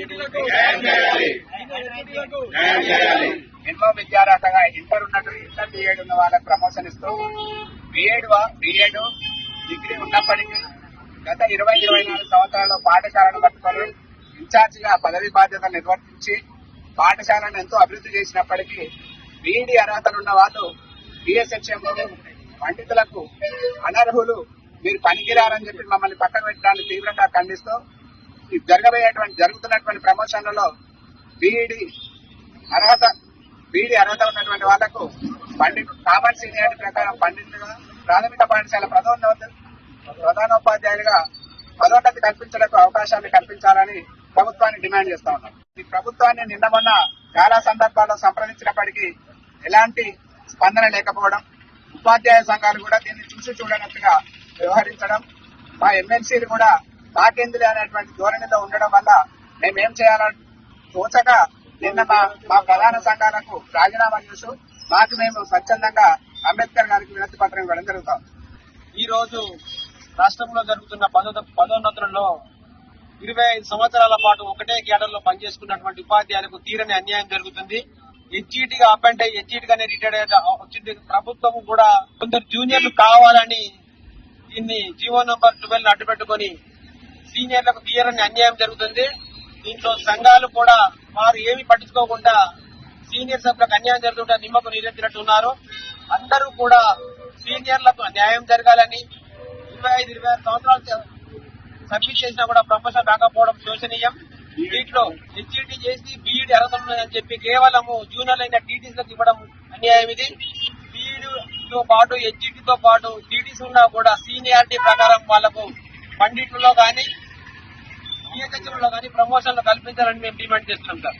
Senior ఎన్నో విద్యార్హతగా inter ఉన్నట్టు ఇంటర్ బిఎడ్ ఉన్న వాళ్ళకి ప్రమోషన్ ఇస్తూ బిఎడ్ బిఎడ్ డిగ్రీ ఉన్నప్పటికీ గత ఇరవై ఇరవై నాలుగు సంవత్సరాల్లో పాఠశాలను పట్టుకొని ఇన్ఛార్జ్గా పదవి బాధ్యతలు నిర్వర్తించి పాఠశాలను ఎంతో అభివృద్ధి చేసినప్పటికీ బీఈడి అర్హతలు ఉన్న వాళ్ళు బిఎస్ఎస్ఎంలో పండితులకు అనర్హులు మీరు పనికిరారని చెప్పి మమ్మల్ని పక్కన పెట్టడానికి తీవ్రంగా ఖండిస్తూ జరగబోయేటువంటి జరుగుతున్నటువంటి ప్రమోషన్లలో బీఈడి అర్హత బీడీ అర్హత ఉన్నటువంటి వాళ్ళకు పండిట్ కామన్ సీనియారిటీ ప్రకారం పండితులుగా ప్రాథమిక పాఠశాల ప్రధాన ప్రధానోపాధ్యాయులుగా పదోన్నతి కల్పించడానికి అవకాశాన్ని కల్పించాలని ప్రభుత్వాన్ని డిమాండ్ చేస్తా ఉన్నాం. ఈ ప్రభుత్వాన్ని నిన్న మొన్న చాలా సందర్భాల్లో సంప్రదించినప్పటికీ ఎలాంటి స్పందన లేకపోవడం ఉపాధ్యాయ సంఘాలు కూడా దీన్ని చూసి చూడనట్టుగా వ్యవహరించడం మా ఎమ్మెల్సీలు కూడా మాకెందులే అనేటువంటి ధోరణిలో ఉండడం వల్ల మేమేం చేయాలని తోచక నిన్న మా మా ప్రధాన సంఘాలకు రాజీనామా చేస్తూ మాకు మేము స్వచ్ఛందంగా అంబేద్కర్ గారికి వినతి పత్రం ఇవ్వడం జరుగుతాం ఈ రోజు రాష్ట్రంలో జరుగుతున్న పదో పదోన్నతులలో ఇరవై ఐదు సంవత్సరాల పాటు ఒకటే క్యాడర్లో పనిచేసుకున్నటువంటి ఉపాధ్యాయులకు తీరని అన్యాయం జరుగుతుంది. హెచ్ఈటీగా అప్ అంటే హెచ్ఈటీగానే రిటైర్డ్ అయ్యే వచ్చింది ప్రభుత్వం కూడా కొందరు జూనియర్లు కావాలని దీన్ని జీవో నంబర్ ట్వెల్వ్ అడ్డు పెట్టుకొని సీనియర్లకు తీయరని అన్యాయం జరుగుతుంది. దీంట్లో సంఘాలు కూడా వారు ఏమి పట్టించుకోకుండా సీనియర్ సభ్యులకు అన్యాయం జరుగుతుంటే నిమ్మకు నీరెత్తినట్టు ఉన్నారు అందరూ కూడా సీనియర్లకు న్యాయం జరగాలని ఇరవై ఐదు ఇరవై ఆరు సంవత్సరాలు సబ్మిట్ చేసినా కూడా ప్రమోషన్ రాకపోవడం శోచనీయం వీటిలో హెచ్ఈడి చేసి బీఈడి అర్హత ఉన్నదని చెప్పి కేవలము జూనియర్ అయిన టీటీసీలకు ఇవ్వడం అన్యాయం ఇది. బీఈడితో పాటు హెచ్ఈడితో పాటు టీటీసీ ఉన్నా కూడా సీనియారిటీ ప్రకారం వాళ్ళకు పండితుల్లో కానీ లో కానీ ప్రమోషన్లు కల్పించాలని మేము డిమాండ్ చేస్తున్నాం సార్